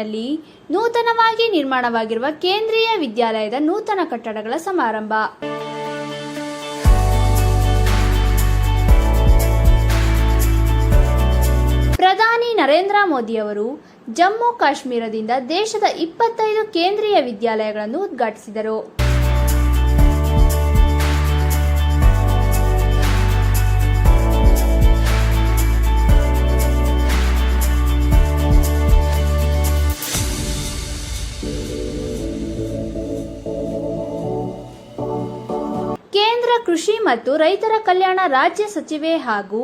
ತಾಲೂಕಿನಲ್ಲಿ ನೂತನವಾಗಿ ನಿರ್ಮಾಣವಾಗಿರುವ ಕೇಂದ್ರೀಯ ವಿದ್ಯಾಲಯದ ನೂತನ ಕಟ್ಟಡಗಳ ಸಮಾರಂಭ. ಪ್ರಧಾನಿ ನರೇಂದ್ರ ಮೋದಿ ಅವರು ಜಮ್ಮು ಕಾಶ್ಮೀರದಿಂದ ದೇಶದ ಇಪ್ಪತ್ತೈದು ಕೇಂದ್ರೀಯ ವಿದ್ಯಾಲಯಗಳನ್ನು ಉದ್ಘಾಟಿಸಿದರು. ಕೃಷಿ ಮತ್ತು ರೈತರ ಕಲ್ಯಾಣ ರಾಜ್ಯ ಸಚಿವೆ ಹಾಗೂ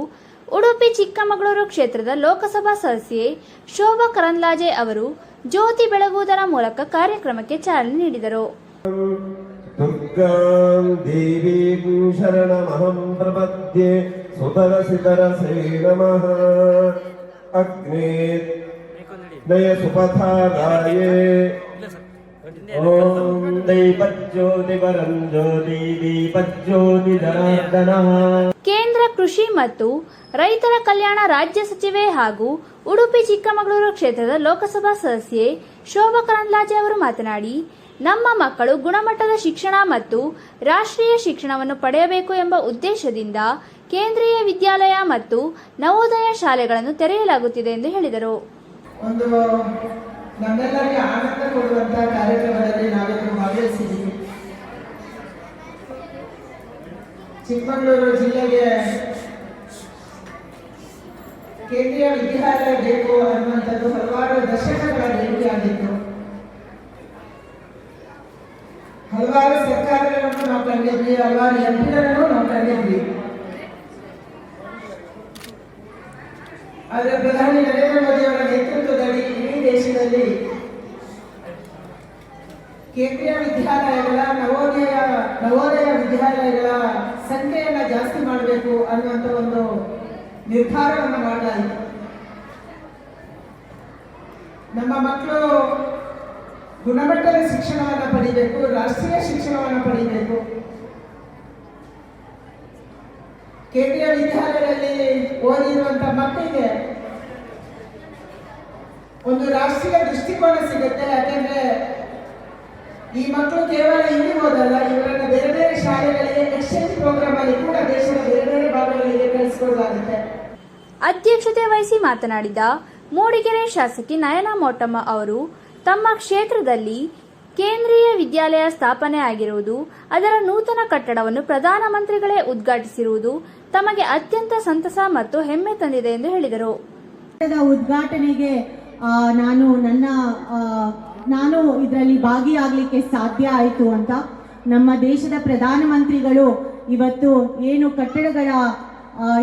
ಉಡುಪಿ ಚಿಕ್ಕಮಗಳೂರು ಕ್ಷೇತ್ರದ ಲೋಕಸಭಾ ಸದಸ್ಯೆ ಶೋಭಾ ಕರಂದ್ಲಾಜೆ ಅವರು ಜ್ಯೋತಿ ಬೆಳಗುವುದರ ಮೂಲಕ ಕಾರ್ಯಕ್ರಮಕ್ಕೆ ಚಾಲನೆ ನೀಡಿದರು. ಕೇಂದ್ರ ಕೃಷಿ ಮತ್ತು ರೈತರ ಕಲ್ಯಾಣ ರಾಜ್ಯ ಸಚಿವೆ ಹಾಗೂ ಉಡುಪಿ ಚಿಕ್ಕಮಗಳೂರು ಕ್ಷೇತ್ರದ ಲೋಕಸಭಾ ಸದಸ್ಯೆ ಶೋಭಾ ಕರಂದ್ಲಾಜೆ ಅವರು ಮಾತನಾಡಿ, ನಮ್ಮ ಮಕ್ಕಳು ಗುಣಮಟ್ಟದ ಶಿಕ್ಷಣ ಮತ್ತು ರಾಷ್ಟ್ರೀಯ ಶಿಕ್ಷಣವನ್ನು ಪಡೆಯಬೇಕು ಎಂಬ ಉದ್ದೇಶದಿಂದ ಕೇಂದ್ರೀಯ ವಿದ್ಯಾಲಯ ಮತ್ತು ನವೋದಯ ಶಾಲೆಗಳನ್ನು ತೆರೆಯಲಾಗುತ್ತಿದೆ ಎಂದು ಹೇಳಿದರು. ನಮ್ಮೆಲ್ಲರಿಗೆ ಆನಂದ ಕೊಡುವಂತಹ ಕಾರ್ಯಕ್ರಮದಲ್ಲಿ ನಾವಿನ್ನು ಭಾಗವಹಿಸಿದ್ದೀವಿ. ಚಿಕ್ಕಮಗಳೂರು ಜಿಲ್ಲೆಗೆ ಕೇಂದ್ರೀಯ ವಿದ್ಯಾಲಯ ಬೇಕು ಅನ್ನುವಂಥದ್ದು ಹಲವಾರು ದಶಕಗಳ ಬೇಡಿಕೆಯಾಗಿತ್ತು ಹಲವಾರು ಸರ್ಕಾರಗಳನ್ನು ನಾವು ಕಂಡಿದ್ವಿ, ಹಲವಾರು ಎಂಪಿಗಳನ್ನು ನಾವು ಕಂಡಿದ್ವಿ. ಆದರೆ ಪ್ರಧಾನಿ ನರೇಂದ್ರ ಮೋದಿ ಅವರ ನೇತೃತ್ವದಲ್ಲಿ ಇಡೀ ದೇಶದಲ್ಲಿ ಕೇಂದ್ರೀಯ ವಿದ್ಯಾಲಯಗಳ ನವೋದಯ ನವೋದಯ ವಿದ್ಯಾಲಯಗಳ ಸಂಖ್ಯೆಯನ್ನು ಜಾಸ್ತಿ ಮಾಡಬೇಕು ಅನ್ನುವಂಥ ಒಂದು ನಿರ್ಧಾರವನ್ನು ಮಾಡಲಾಯಿತು ನಮ್ಮ ಮಕ್ಕಳು ಗುಣಮಟ್ಟದ ಶಿಕ್ಷಣವನ್ನು ಪಡಿಬೇಕು, ರಾಷ್ಟ್ರೀಯ ಶಿಕ್ಷಣವನ್ನು ಪಡಿಬೇಕು. ಕೇಂದ್ರೀಯ ವಿದ್ಯಾಲಯದಲ್ಲಿ ಓದಿರುವಂತ ಮಕ್ಕಳಿಗೆ ಒಂದು ರಾಷ್ಟ್ರೀಯ ದೃಷ್ಟಿಕೋನ ಸಿಗುತ್ತೆ, ಯಾಕೆಂದ್ರೆ ಈ ಮಕ್ಕಳು ಕೇವಲ ಇಲ್ಲಿ ಓದಲ್ಲ, ಇವರನ್ನ ಬೇರೆ ಬೇರೆ ಶಾಲೆಗಳಿಗೆ ಎಕ್ಸ್ಚೇಂಜ್ ಪ್ರೋಗ್ರಾಮ್ ಅಲ್ಲಿ ಕೂಡ ದೇಶದ ಬೇರೆ ಬೇರೆ ಭಾಗಗಳಿಗೆ ಕಳಿಸ್ಕೊಡಲಾಗುತ್ತೆ ಅಧ್ಯಕ್ಷತೆ ವಹಿಸಿ ಮಾತನಾಡಿದ ಮೂಡಿಗೆರೆ ಶಾಸಕಿ ನಯನಾ ಮೋಟಮ್ಮ ಅವರು, ತಮ್ಮ ಕ್ಷೇತ್ರದಲ್ಲಿ ಕೇಂದ್ರೀಯ ವಿದ್ಯಾಲಯ ಸ್ಥಾಪನೆ ಆಗಿರುವುದು, ಅದರ ನೂತನ ಕಟ್ಟಡವನ್ನು ಪ್ರಧಾನಮಂತ್ರಿಗಳೇ ಉದ್ಘಾಟಿಸಿರುವುದು ತಮಗೆ ಅತ್ಯಂತ ಸಂತಸ ಮತ್ತು ಹೆಮ್ಮೆ ತಂದಿದೆ ಎಂದು ಹೇಳಿದರು. ಉದ್ಘಾಟನೆಗೆ ನಾನು ನನ್ನ ನಾನು ಇದರಲ್ಲಿ ಭಾಗಿಯಾಗಲಿಕ್ಕೆ ಸಾಧ್ಯ ಆಯಿತು ಅಂತ. ನಮ್ಮ ದೇಶದ ಪ್ರಧಾನಮಂತ್ರಿಗಳು ಇವತ್ತು ಏನು ಕಟ್ಟಡಗಳ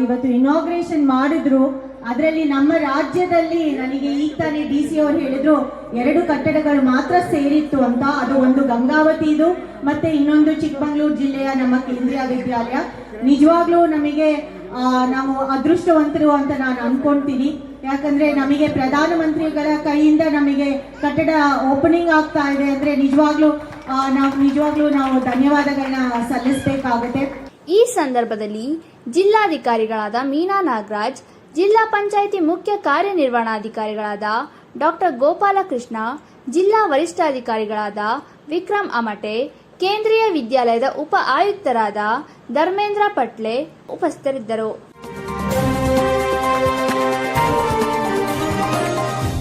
ಇವತ್ತು ಇನಾಗ್ರೇಷನ್ ಮಾಡಿದ್ರು. ಅದರಲ್ಲಿ ನಮ್ಮ ರಾಜ್ಯದಲ್ಲಿ ನನಗೆ ಈಗ ತಾನೇ ಡಿ ಸಿ ಅವರು ಹೇಳಿದ್ರು, ಎರಡು ಕಟ್ಟಡಗಳು ಮಾತ್ರ ಸೇರಿತ್ತು ಅಂತ. ಅದು ಒಂದು ಗಂಗಾವತಿದು ಮತ್ತೆ ಇನ್ನೊಂದು ಚಿಕ್ಕಮಂಗ್ಳೂರು ಜಿಲ್ಲೆಯ ನಮ್ಮ ಕೇಂದ್ರೀಯ ವಿದ್ಯಾಲಯ. ನಿಜವಾಗ್ಲೂ ನಮಗೆ ನಾವು ಅದೃಷ್ಟವಂತರು ಅಂತ ನಾನು ಅನ್ಕೊಂತೀನಿ. ಯಾಕಂದ್ರೆ ನಮಗೆ ಪ್ರಧಾನಮಂತ್ರಿಗಳ ಕೈಯಿಂದ ನಮಗೆ ಕಟ್ಟಡ ಓಪನಿಂಗ್ ಆಗ್ತಾ ಇದೆ ಅಂದ್ರೆ ನಿಜವಾಗ್ಲೂ ನಾವು ನಿಜವಾಗ್ಲೂ ನಾವು ಧನ್ಯವಾದಗಳನ್ನ ಸಲ್ಲಿಸಬೇಕಾಗುತ್ತೆ. ಈ ಸಂದರ್ಭದಲ್ಲಿ ಜಿಲ್ಲಾಧಿಕಾರಿಗಳಾದ ಮೀನಾ ನಾಗರಾಜ್ ಜಿಲ್ಲಾ ಪಂಚಾಯಿತಿ ಮುಖ್ಯ ಕಾರ್ಯನಿರ್ವಹಣಾಧಿಕಾರಿಗಳಾದ ಡಾಕ್ಟರ್ ಗೋಪಾಲಕೃಷ್ಣ, ಜಿಲ್ಲಾ ವರಿಷ್ಠಾಧಿಕಾರಿಗಳಾದ ವಿಕ್ರಮ್ ಅಮಟೆ, ಕೇಂದ್ರೀಯ ವಿದ್ಯಾಲಯದ ಉಪ ಆಯುಕ್ತರಾದ ಧರ್ಮೇಂದ್ರ ಪಟ್ಲೆ ಉಪಸ್ಥಿತರಿದ್ದರು.